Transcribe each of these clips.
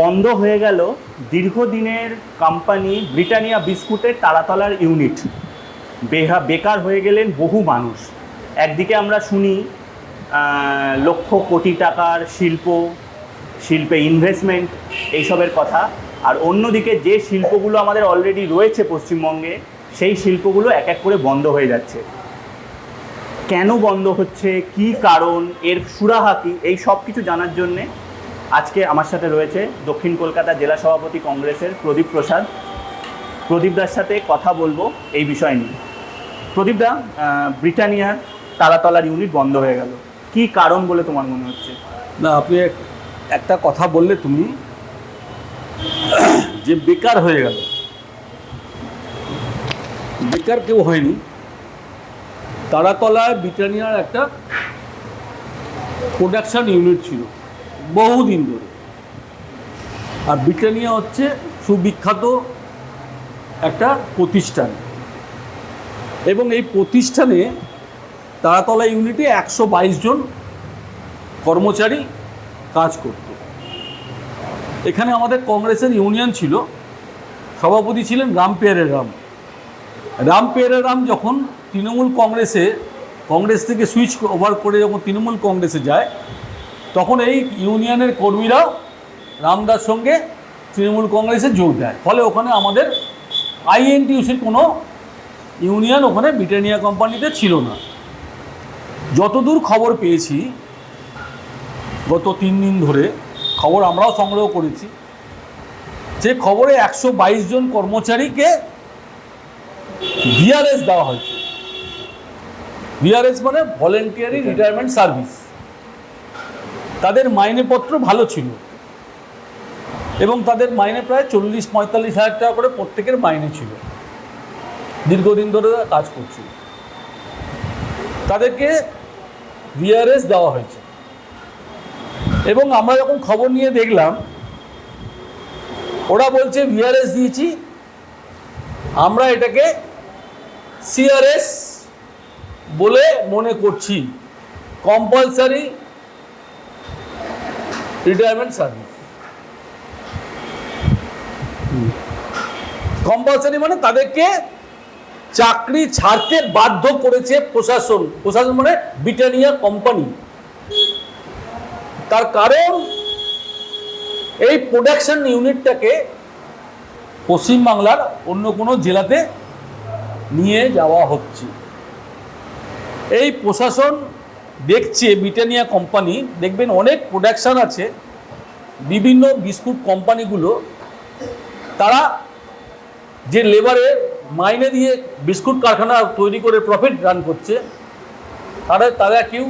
বন্ধ হয়ে গেল দীর্ঘদিনের কোম্পানি ব্রিটানিয়া বিস্কুটের তারাতলার ইউনিট বেহা বেকার হয়ে গেলেন বহু মানুষ। একদিকে আমরা শুনি লক্ষ কোটি টাকার শিল্প, শিল্পে ইনভেস্টমেন্ট এইসবের কথা। আর অন্যদিকে যে শিল্পগুলো আমাদের অলরেডি রয়েছে পশ্চিমবঙ্গে, সেই শিল্পগুলো এক এক করে বন্ধ হয়ে যাচ্ছে। কেন বন্ধ হচ্ছে? কি কারণ? এর সুরাহা কি? এই সব কিছু জানার জন্যে আজকে আমার সাথে রয়েছে দক্ষিণ কলকাতা জেলা সভাপতি কংগ্রেসের প্রদীপ প্রসাদ। প্রদীপদার সাথে কথা বলব এই বিষয় নিয়ে। প্রদীপদা ব্রিটানিয়ার তালাতলার ইউনিট বন্ধ হয়ে গেল। কি কারণ বলে তোমার মনে হচ্ছে? না, আপনি একটা কথা বললে তুমি যে বেকার হয়ে গেল। বেকার কেউ হয়নি। তারাতলায় ব্রিটানিয়ার একটা প্রোডাকশন ইউনিট ছিল। বহুদিন ধরে। আর ব্রিটানিয়া হচ্ছে সুবিখ্যাত একটা প্রতিষ্ঠান। এবং এই প্রতিষ্ঠানে তারাতলা ইউনিটে একশো বাইশ জন কর্মচারী কাজ করত। এখানে আমাদের কংগ্রেসের ইউনিয়ন ছিল। সভাপতি ছিলেন রাম পেয়ারে রাম। রাম পেয়ারে রাম যখন তৃণমূল কংগ্রেসে, কংগ্রেস থেকে সুইচ ওভার করে যখন তৃণমূল কংগ্রেসে যায় তখন এই ইউনিয়নের কর্মীরা রামদার সঙ্গে তৃণমূল কংগ্রেসে যোগ দেয়। ফলে ওখানে আমাদের আইএনটিউসির কোনো ইউনিয়ন ওখানে ব্রিটানিয়া কোম্পানিতে ছিল না। যতদূর খবর পেয়েছি, গত তিন দিন ধরে খবর আমরাও সংগ্রহ করেছি, যে খবরে একশো বাইশ জন কর্মচারীকে ভিআরএস দেওয়া হয়েছে। ভিআরএস মানে ভলেন্টিয়ারি রিটায়ারমেন্ট সার্ভিস। তাদের মাইনেপত্র ভালো ছিল। এবং তাদের মাইনে প্রায় চল্লিশ পঁয়তাল্লিশ হাজার টাকা করে প্রত্যেকের মাইনে ছিল। দীর্ঘদিন ধরে কাজ করছিল। তাদেরকে ভিআরএস দেওয়া হয়েছে। এবং আমরা যখন খবর নিয়ে দেখলাম, ওরা বলছে ভিআরএস দিয়েছি, আমরা এটাকে সিআরএস বলে মনে করছি। কম্পালসারি রিটায়ারমেন্ট সার্ভিস কম্পালসারি মানে তাদেরকে চাকরি ছাড়তে বাধ্য করেছে প্রশাসন। প্রশাসন মানে ব্রিটানিয়া কোম্পানি তার কারণ, এই প্রোডাকশন ইউনিটটাকে পশ্চিমবাংলার অন্য কোনো জেলাতে নিয়ে যাওয়া হচ্ছে। এই প্রশাসন দেখছে ব্রিটানিয়া কোম্পানি দেখবেন অনেক প্রোডাকশান আছে, বিভিন্ন বিস্কুট কোম্পানিগুলো, তারা যে লেবারে মাইনে দিয়ে বিস্কুট কারখানা তৈরি করে প্রফিট রান করছে, তারা তারা কেউ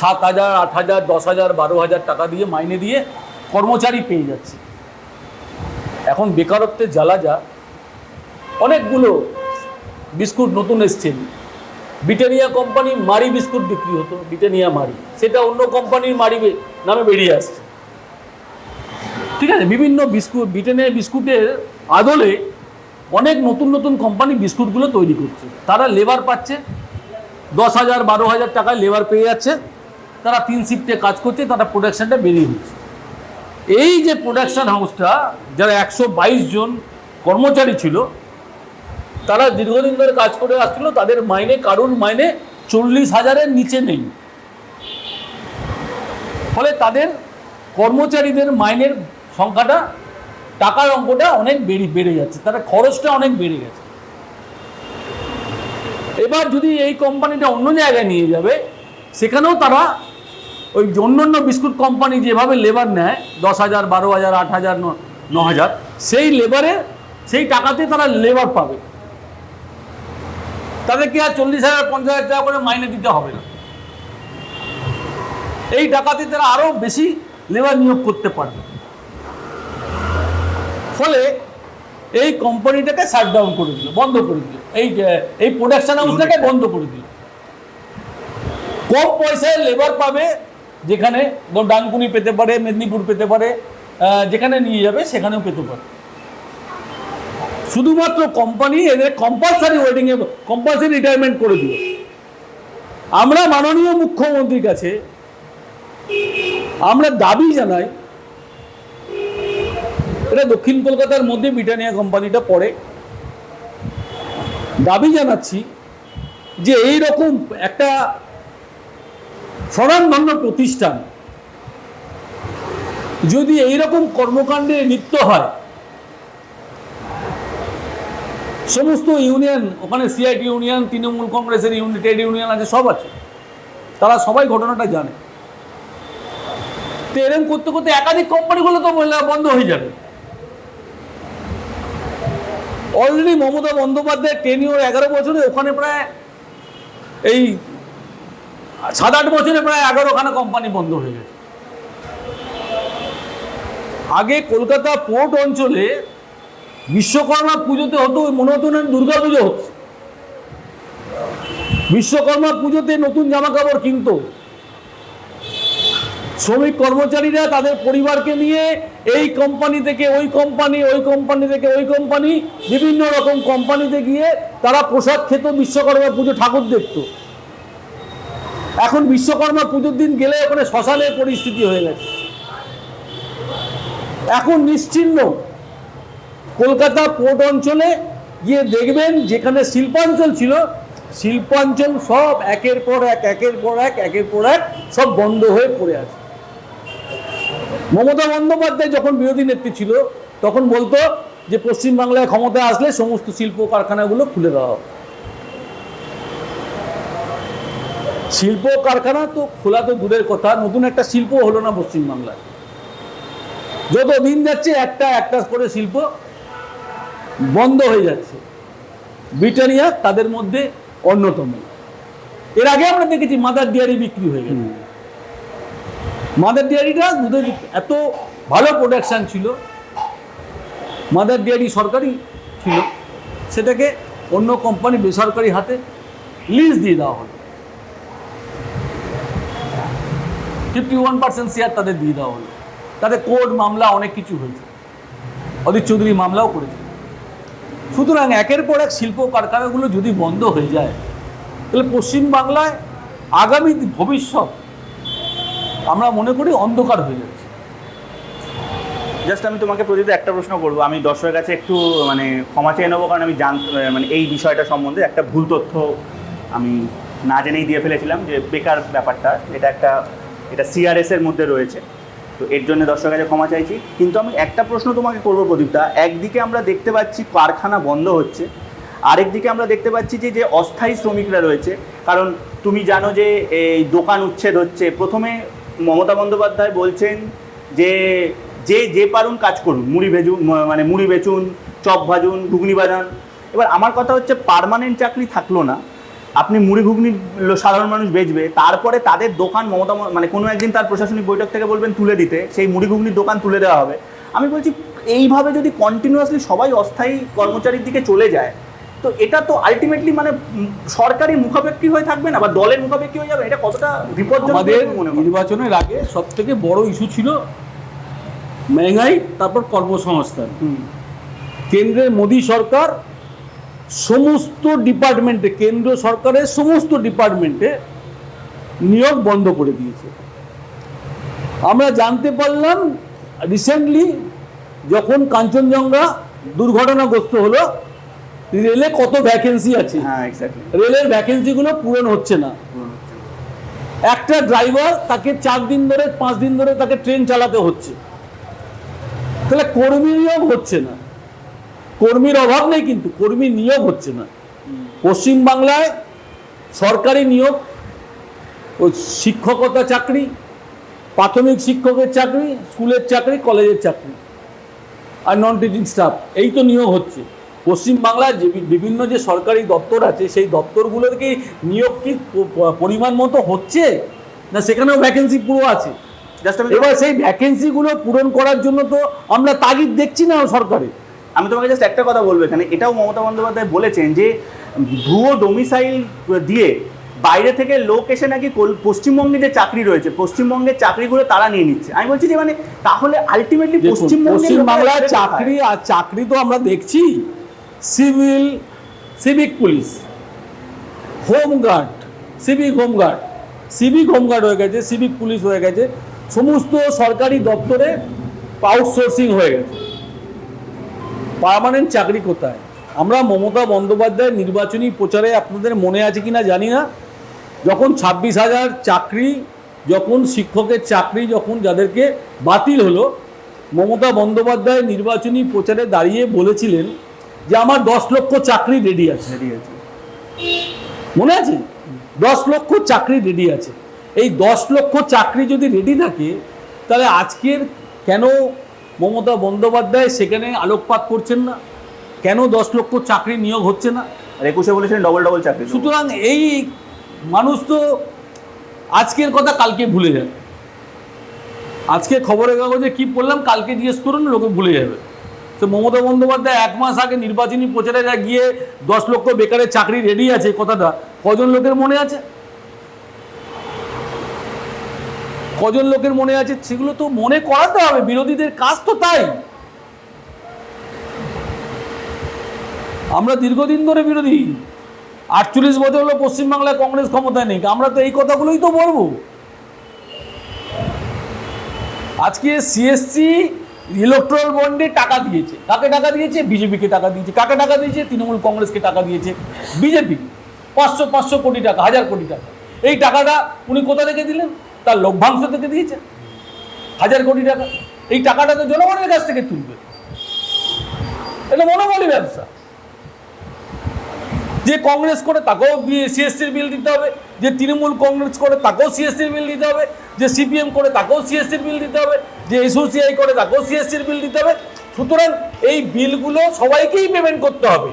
সাত হাজার, আট হাজার, দশ হাজার, বারো হাজার টাকা দিয়ে মাইনে দিয়ে কর্মচারী পেয়ে যাচ্ছে। এখন বেকারত্বের জ্বালা যা অনেকগুলো বিস্কুট নতুন এসছে। ব্রিটানিয়া কোম্পানি মারি বিস্কুট বিক্রি হতো, ব্রিটানিয়া মারি সেটা অন্য কোম্পানির মারি নামে বেরিয়ে আসছে। ঠিক আছে, বিভিন্ন বিস্কুট ব্রিটেনের বিস্কুটের আদলে অনেক নতুন নতুন কোম্পানি বিস্কুটগুলো তৈরি করছে। তারা লেবার পাচ্ছে, দশ হাজার, বারো হাজার টাকায় লেবার পেয়ে যাচ্ছে। তারা তিন শিফটে কাজ করছে, তারা প্রোডাকশানটা বেরিয়ে হচ্ছে এই যে প্রোডাকশন হাউসটা, যারা একশো বাইশ জন কর্মচারী ছিল তারা দীর্ঘদিন ধরে কাজ করে আসছিল, তাদের মাইনে, কারুর মাইনে চল্লিশ হাজারের নিচে নেই। ফলে তাদের কর্মচারীদের মাইনের সংখ্যাটা, টাকার অঙ্কটা অনেক বেড়ে বেড়ে যাচ্ছে তারা খরচটা অনেক বেড়ে গেছে। এবার যদি এই কোম্পানিটা অন্য জায়গায় নিয়ে যাবে, সেখানেও তারা ওই অন্যান্য বিস্কুট কোম্পানি যেভাবে লেবার নেয়, দশ হাজার, বারো হাজার, আট হাজার, ন হাজার, সেই লেবারে সেই টাকাতে তারা লেবার পাবে। তাদেরকে আর চল্লিশ হাজার, পঞ্চাশ হাজার টাকা করে মাইনে দিতে হবে না। এই টাকাতে তারা আরও বেশি লেবার নিয়োগ করতে পারবে। ফলে এই কোম্পানিটাকে শাট ডাউন করে দিল, বন্ধ করে দিল। এই এই প্রোডাকশন হাউসটাকে বন্ধ করে দিল। কম পয়সায় লেবার পাবে, যেখানে ডানকুনি পেতে পারে, মেদিনীপুর পেতে পারে যেখানে নিয়ে যাবে, সেখানেও পেতে পারে। শুধুমাত্র কোম্পানি এদের কম্পালসারি ওয়েডিংয়ে কম্পালসারি রিটায়ারমেন্ট করে দিল আমরা মাননীয় মুখ্যমন্ত্রীর কাছে আমরা দাবি জানাই, এটা দক্ষিণ কলকাতার মধ্যে ব্রিটানিয়া কোম্পানিটা পড়ে। দাবি জানাচ্ছি যে এই রকম একটা স্বনামধন্য প্রতিষ্ঠান যদি এই রকম কর্মকাণ্ডে লিপ্ত হয় সমস্ত ইউনিয়ন, ওখানে সিআইটি ইউনিয়ন, তৃণমূল কংগ্রেসের ইউনিয়ন, ট্রেড ইউনিয়ন আছে, সব আছে। তারা সবাই ঘটনাটা জানে। তো এরকম করতে করতে একাধিক কোম্পানিগুলো তো মহিলা বন্ধ হয়ে যাবে। অলরেডি মমতা বন্দ্যোপাধ্যায় টেনিওর এগারো বছরে ওখানে প্রায় এই সাত আট বছরে প্রায় এগারোখানা কোম্পানি বন্ধ হয়ে গেছে। আগে কলকাতা পোর্ট অঞ্চলে বিশ্বকর্মা পুজোতে হতো, মনে হতো না দুর্গা পুজো? বিশ্বকর্মা পুজোতে নতুন জামা কাপড় কিনতো। শ্রমিক কর্মচারীরা তাদের পরিবারকে নিয়ে এই কোম্পানি থেকে ওই কোম্পানি ওই কোম্পানি থেকে ওই কোম্পানি বিভিন্ন রকম কোম্পানিতে গিয়ে তারা প্রসাদ খেত, বিশ্বকর্মা পুজো ঠাকুর দেখত। এখন বিশ্বকর্মা পুজোর দিন গেলে ওখানে শ্মশানের পরিস্থিতি হয়ে গেছে। এখন নিশ্চিহ্ন কলকাতা পোর্ট অঞ্চলে গিয়ে দেখবেন যেখানে শিল্পাঞ্চল ছিল, শিল্পাঞ্চল সব একের পর এক, একের পর এক, একের পর এক সব বন্ধ হয়ে পড়ে আছে। মমতা বন্দ্যোপাধ্যায় যখন বিরোধী নেত্রী ছিল, তখন বলতো যে পশ্চিমবাংলায় ক্ষমতায় আসলে সমস্ত শিল্প কারখানাগুলো খুলে দেওয়া হবে। শিল্প কারখানা তো খোলা তো দূরের কথা, নতুন একটা শিল্প হলো না পশ্চিমবাংলায় যত দিন যাচ্ছে একটা একটা করে শিল্প বন্ধ হয়ে যাচ্ছে। ব্রিটানিয়া তাদের মধ্যে অন্যতম। এর আগে আমরা দেখেছি মাদার ডিয়ারি বিক্রি হয়ে গেছে। মাদার ডেয়ারিটা দুধের এত ভালো প্রোডাকশান ছিল। মাদার ডেয়ারি সরকারি ছিল। সেটাকে অন্য কোম্পানি বেসরকারি হাতে লিজ দিয়ে দেওয়া হলো। ফিফটি ওয়ান পার্সেন্ট শেয়ার তাদের দিয়ে দেওয়া হলো। তাদের কোর্ট মামলা অনেক কিছু হয়েছে। অদিত চৌধুরী মামলাও করেছে। সুতরাং একের পর এক শিল্প কারখানাগুলো যদি বন্ধ হয়ে যায়, তাহলে পশ্চিমবাংলায় আগামী ভবিষ্যৎ আমরা মনে করি অন্ধকার হয়ে যাচ্ছে। জাস্ট আমি তোমাকে প্রতিদিন একটা প্রশ্ন করব। আমি দর্শকের কাছে একটু মানে ক্ষমা চেয়ে নেব, কারণ আমি জান মানে এই বিষয়টা সম্বন্ধে একটা ভুল তথ্য আমি না জেনেই দিয়ে ফেলেছিলাম যে বেকার ব্যাপারটা। এটা একটা, এটা সিআরএস এর মধ্যে রয়েছে। তো এর জন্য দর্শকের কাছে ক্ষমা চাইছি। কিন্তু আমি একটা প্রশ্ন তোমাকে করব প্রদীপটা একদিকে আমরা দেখতে পাচ্ছি কারখানা বন্ধ হচ্ছে, আরেকদিকে আমরা দেখতে পাচ্ছি যে যে অস্থায়ী শ্রমিকরা রয়েছে। কারণ তুমি জানো যে, এই দোকান উচ্ছেদ হচ্ছে। প্রথমে মমতা বন্দ্যোপাধ্যায় বলছেন যে যে যে পারুন কাজ করুন। মুড়ি ভেজুন মানে মুড়ি বেচুন, চপ ভাজুন, ঘুগনি বাজান। এবার আমার কথা হচ্ছে পার্মানেন্ট চাকরি থাকল না। আপনি মুড়ি ঘুগনি সাধারণ মানুষ বেচবে তারপরে তাদের দোকান মমতা মানে কোনো একদিন তার প্রশাসনিক বৈঠক থেকে বলবেন তুলে দিতে সেই মুড়ি ঘুগনির দোকান তুলে দেওয়া হবে। আমি বলছি এইভাবে যদি কন্টিনিউয়াসলি সবাই অস্থায়ী কর্মচারীর দিকে চলে যায় তো এটা তো আলটিমেটলি মানে সরকারি মুখাপেক্ষী হয়ে থাকবে না বা দলের মুখাপেক্ষী হয়ে যাবে এটা কতটা বিপজ্জনক আমাদের মনে নির্বাচনের আগে সব থেকে বড় ইস্যু ছিল মেহঙ্গাই তারপর কর্মসংস্থান। কেন্দ্রের মোদী সরকার সমস্ত ডিপার্টমেন্টে কেন্দ্র সরকারের সমস্ত ডিপার্টমেন্টে নিয়োগ বন্ধ করে দিয়েছে। আমরা জানতে পারলাম রিসেন্টলি যখন কাঞ্চনজঙ্ঘা দুর্ঘটনাগ্রস্ত হলো রেলে কত ভ্যাকেন্সি আছে? হ্যাঁ রেলের ভ্যাকেন্সিগুলো পূরণ হচ্ছে না। একটা ড্রাইভার তাকে চার দিন ধরে পাঁচ দিন ধরে তাকে ট্রেন চালাতে হচ্ছে। তাহলে কর্মী নিয়োগ হচ্ছে না। কর্মীর অভাব নেই কিন্তু কর্মী নিয়োগ হচ্ছে না। পশ্চিমবাংলায় সরকারি নিয়োগ ও শিক্ষকতা চাকরি প্রাথমিক শিক্ষকের চাকরি স্কুলের চাকরি কলেজের চাকরি আর নন টিচিং স্টাফ এই তো নিয়োগ হচ্ছে। পশ্চিমবাংলার যে বিভিন্ন যে সরকারি দপ্তর আছে সেই দপ্তরগুলোর কি নিয়োগ কি পরিমাণ মতো হচ্ছে? না সেখানেও ভ্যাকেন্সি পুরো আছে। এবার সেই ভ্যাকেন্সিগুলো পূরণ করার জন্য তো আমরা তাগিদ দেখছি না সরকারে আমি তোমাকে জাস্ট একটা কথা বলব এখানে। এটাও মমতা বন্দ্যোপাধ্যায় বলেছেন যে ভুয়ো ডোমিসাইল দিয়ে বাইরে থেকে লোক এসে নাকি পশ্চিমবঙ্গে যে চাকরি রয়েছে পশ্চিমবঙ্গের চাকরিগুলো তারা নিয়ে নিচ্ছে। আমি বলছি যে মানে তাহলে আলটিমেটলি পশ্চিমবঙ্গের চাকরি আর চাকরি তো আমরা দেখছি। Civil civic police home guard civic home guard civic home guard হয়ে গেছে সিভিক পুলিশ হয়ে গেছে সমস্ত সরকারি দপ্তরে আউটসোর্সিং হয়ে গেছে। পার্মানেন্ট চাকরি কোথায়? আমরা মমতা বন্দ্যোপাধ্যায়ের নির্বাচনী প্রচারে আপনাদের মনে আছে কিনা জানি না। যখন ছাব্বিশ হাজার চাকরি যখন শিক্ষকের চাকরি যখন যাদেরকে বাতিল হলো মমতা বন্দ্যোপাধ্যায় নির্বাচনী প্রচারে দাঁড়িয়ে বলেছিলেন যে আমার দশ লক্ষ চাকরি রেডি আছে। রেডি আছে। মনে আছে? দশ লক্ষ চাকরি রেডি আছে। এই দশ লক্ষ চাকরি যদি রেডি থাকে তাহলে আজকের কেন মমতা বন্দ্যোপাধ্যায় সেখানে আলোকপাত করছেন না। কেন দশ লক্ষ চাকরি নিয়োগ হচ্ছে না? আর একুশে বলেছেন ডবল ডবল চাকরি। সুতরাং এই মানুষ তো আজকের কথা কালকে ভুলে যাবে। আজকে খবরের কাগজে কি পড়লাম কালকে জিজ্ঞেস করুন লোকে ভুলে যাবে। তো মমতা বন্দ্যোপাধ্যায় এক মাস আগে নির্বাচনী প্রচারে গিয়ে দশ লক্ষ বেকারের চাকরি রেডি আছে কথাটা। কজন লোকের মনে আছে? কজন লোকের মনে আছে? সেগুলো তো মনে করাতে হবে, বিরোধীদের কাজ তো তাই। আমরা দীর্ঘদিন ধরে বিরোধী। আটচল্লিশ বছর হলো পশ্চিমবাংলায় কংগ্রেস ক্ষমতায় নেই। আমরা তো এই কথাগুলোই তো বলব। আজকে সিএসসি ইলেকট্রাল বন্ডে টাকা দিয়েছে। কাকে টাকা দিয়েছে? বিজেপিকে টাকা দিয়েছে। কাকে টাকা দিয়েছে? তৃণমূল কংগ্রেসকে টাকা দিয়েছে বিজেপি পাঁচশো পাঁচশো কোটি টাকা, হাজার কোটি টাকা। এই টাকাটা উনি কোথা থেকে দিলেন? তার লভ্যাংশ থেকে দিয়েছে। হাজার কোটি টাকা। এই টাকাটা তো জনগণের কাছ থেকে তুলবে। এটা মনোবলী ব্যবসা। যে কংগ্রেস করে তাকেও সিএসসির বিল দিতে হবে। যে তৃণমূল কংগ্রেস করে তাকেও সিএসসির বিল দিতে হবে। যে সিপিএম করে তাকেও সিএসসির বিল দিতে হবে। যে এসওসিআই করে তাকেও সিএসসির বিল দিতে হবে। সুতরাং এই বিলগুলো সবাইকেই পেমেন্ট করতে হবে।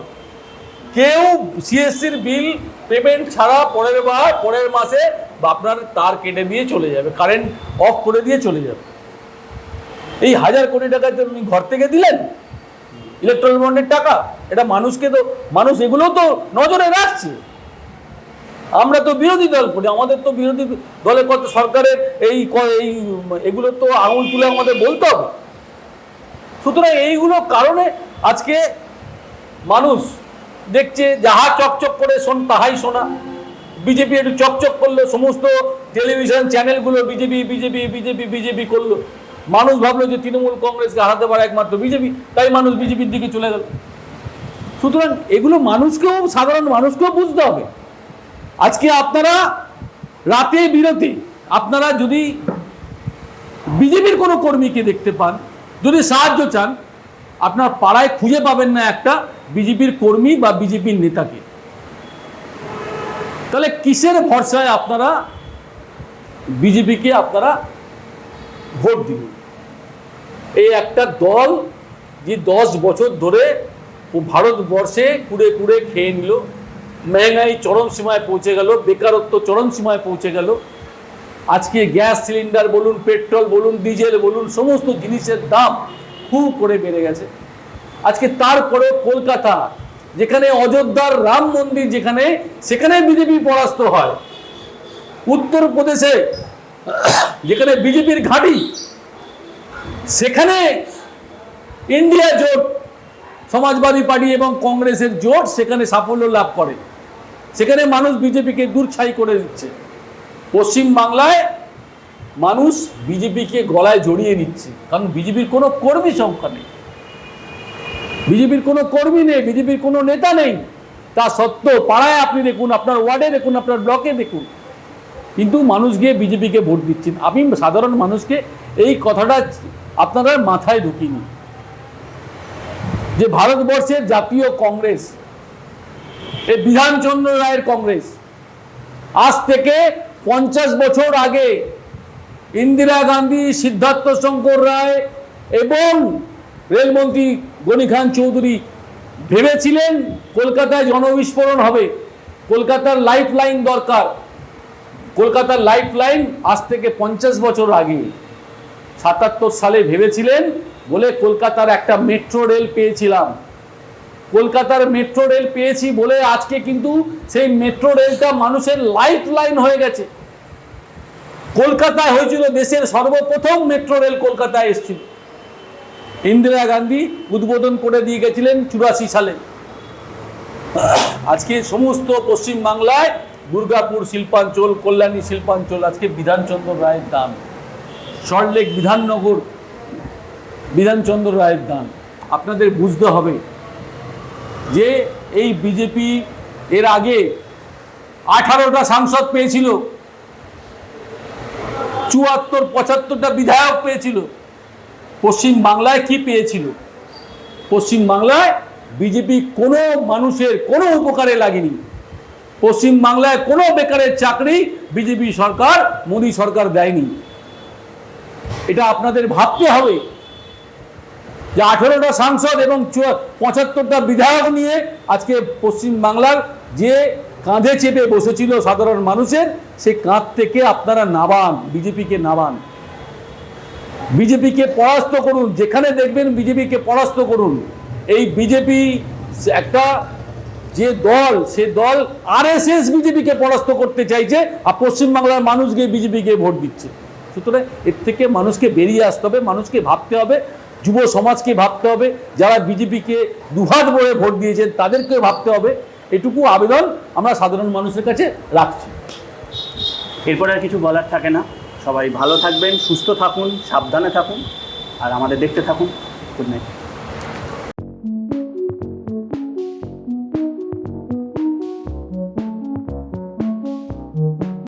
কেউ সিএসসির বিল পেমেন্ট ছাড়া পরের বার, পরের মাসে আপনার তার কেটে দিয়ে চলে যাবে কারেন্ট অফ করে দিয়ে চলে যাবে। এই হাজার কোটি টাকা আপনি ঘর থেকে দিলেন? ইলেকট্রনিক বন্ডের টাকা? এটা মানুষকে তো, মানুষ এগুলো তো নজরে রাখছে। আমরা তো বিরোধী দল করি, আমাদের তো বিরোধী দলের কত সরকারের এই এই, এগুলো তো আঙুল তুলে আমাদের বলতে হবে। সুতরাং এইগুলো কারণে আজকে মানুষ দেখছে যাহা চকচক করে শোন, তাহাই শোনা। বিজেপি একটু চকচক করল, সমস্ত টেলিভিশন চ্যানেলগুলো বিজেপি বিজেপি বিজেপি বিজেপি করল। মানুষ ভাবলো যে তৃণমূল কংগ্রেসকে হারাতে পারে একমাত্র বিজেপি, তাই মানুষ বিজেপির দিকে চলে গেল। সুতরাং এগুলো মানুষকেও, সাধারণ মানুষকেও বুঝতে হবে। আজকে আপনারা রাতে বিরতি, আপনারা যদি বিজেপির কোনো কর্মীকে দেখতে পান, যদি সাহায্য চান আপনার পাড়ায় খুঁজে পাবেন না একটা বিজেপির কর্মী বা বিজেপির নেতাকে। তাহলে কিসের ভরসায় আপনারা বিজেপিকে আপনারা ভোট দিবেন এই একটা দল যে দশ বছর ধরে ভারতবর্ষে কুড়ে কুড়ে খেয়ে নিল মেহঙ্গাই চরম সীমায় পৌঁছে গেল, বেকারত্ব চরম সীমায় পৌঁছে গেল। আজকে গ্যাস সিলিন্ডার বলুন, পেট্রোল বলুন, ডিজেল বলুন, সমস্ত জিনিসের দাম হু করে বেড়ে গেছে। আজকে তারপরে কলকাতা, যেখানে অযোধ্যার রাম মন্দির যেখানে, সেখানে বিজেপি পরাস্ত হয়। উত্তরপ্রদেশে, যেখানে বিজেপির ঘাঁটি, সেখানে ইন্ডিয়া জোট, সমাজবাদী পার্টি এবং কংগ্রেসের জোট সেখানে সাফল্য লাভ করে। সেখানে মানুষ বিজেপিকে দূরছাই করে দিচ্ছে। পশ্চিম বাংলায় মানুষ বিজেপিকে গলায় জড়িয়ে নিচ্ছে। কারণ বিজেপির কোনো কর্মী সংখ্যা নেই। বিজেপির কোনো কর্মী নেই, বিজেপির কোনো নেতা নেই। তা সত্ত্বেও পাড়ায় আপনি দেখুন, আপনার ওয়ার্ডে দেখুন, আপনার ব্লকে দেখুন। কিন্তু মানুষ গিয়ে বিজেপিকে ভোট দিচ্ছেন। আমি সাধারণ মানুষকে এই কথাটা আপনারা মাথায় ঢুকিনি। যে ভারতবর্ষের জাতীয় কংগ্রেস এই বিধানচন্দ্র রায়ের কংগ্রেস, আজ থেকে পঞ্চাশ বছর আগে ইন্দিরা গান্ধী, সিদ্ধার্থ শঙ্কর রায় এবং রেলমন্ত্রী গনি খান চৌধুরী ভেবেছিলেন কলকাতায় জনবিস্ফোরণ হবে। কলকাতার লাইফ লাইন দরকার। কলকাতার লাইফ লাইন আজ থেকে পঞ্চাশ বছর আগে। সাতাত্তর সালে ভেবেছিলেন বলে কলকাতার একটা মেট্রো রেল পেয়েছিলাম। কলকাতার মেট্রো রেল পেয়েছি বলে আজকে কিন্তু সেই মেট্রো রেলটা মানুষের লাইফ লাইন হয়ে গেছে। কলকাতায় হয়েছিল দেশের সর্বপ্রথম মেট্রো রেল কলকাতায় এসেছিল। ইন্দিরা গান্ধী উদ্বোধন করে দিয়ে গেছিলেন চুরাশি সালে। আজকে সমস্ত পশ্চিম বাংলায় দুর্গাপুর শিল্পাঞ্চল, কল্যাণী শিল্পাঞ্চল, আজকে বিধানচন্দ্র রায়ের দান। সল্টলেক বিধাননগর, বিধানচন্দ্র রায়ের দান। আপনাদের বুঝতে হবে যে এই বিজেপি এর আগে আঠারোটা সাংসদ পেয়েছিল। চুয়াত্তর, পঁচাত্তরটা বিধায়ক পেয়েছিল। পশ্চিম বাংলায় কি পেয়েছিল? পশ্চিম বাংলায় বিজেপি কোনো মানুষের কোনো উপকারে লাগেনি। পশ্চিম বাংলায় কোনো বেকারের চাকরি বিজেপি সরকার, মোদী সরকার দেয়নি। এটা আপনাদের ভাবতে হবে যে আঠেরোটা সাংসদ এবং পঁচাত্তরটা বিধায়ক নিয়ে আজকে পশ্চিম বাংলার যে কাঁধে চেপে বসেছিল সাধারণ মানুষের সেই কাঁধ থেকে আপনারা নাবান, বিজেপিকে নাবান। বিজেপিকে পরাস্ত করুন, যেখানে দেখবেন বিজেপিকে পরাস্ত করুন। এই বিজেপি একটা যে দল, সে দল আরএসএস বিজেপিকে পরাস্ত করতে চাইছে আর পশ্চিমবাংলার মানুষ গিয়ে বিজেপিকে ভোট দিচ্ছে। সুতরাং এর থেকে মানুষকে বেরিয়ে আসতে হবে, মানুষকে ভাবতে হবে, যুব সমাজকে ভাবতে হবে, যারা বিজেপিকে দুহাত বলে ভোট দিয়েছেন তাদেরকে ভাবতে হবে। এটুকু আবেদন আমরা সাধারণ মানুষের কাছে রাখছি। এরপরে আর কিছু বলার থাকে না। সবাই ভালো থাকবেন, সুস্থ থাকুন, সাবধানে থাকুন, আর আমাদের দেখতে থাকুন। Good night